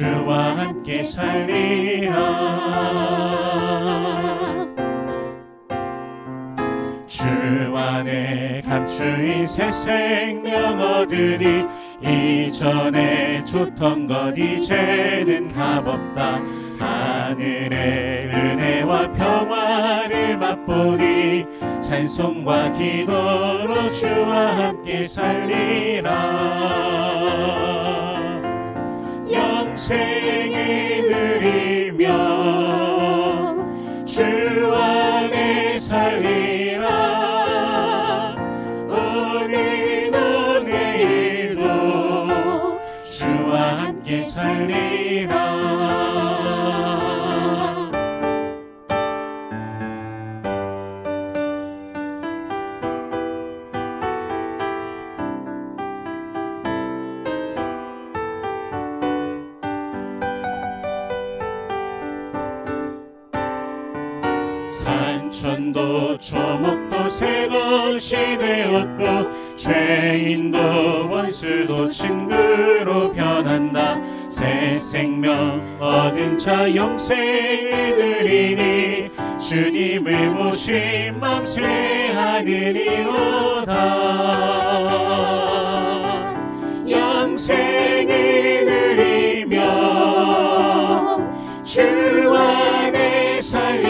주와 함께 살리라. 주 안에 감추인 새 생명 얻으니 이전에 좋던 것 이제는 값없다. 하늘의 은혜와 평화를 맛보니 찬송과 기도로 주와 함께 살리라 영생을 누리며 주 안에 살리라. 오늘도 내일도 주와 함께 살리라 산천도 초목도 새 것이 되었고 죄인도 원수도 친구로 변한다. 새 생명 얻은 자 영생을 누리니 주님을 모신 맘새 하늘이로다. 영생을 누리며 주 안에 살리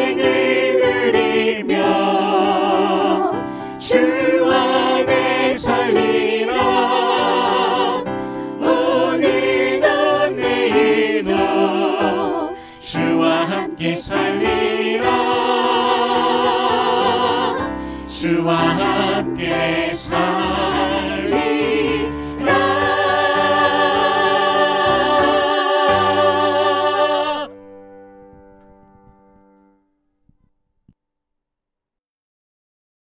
함께 살리라 주와 함께 살리라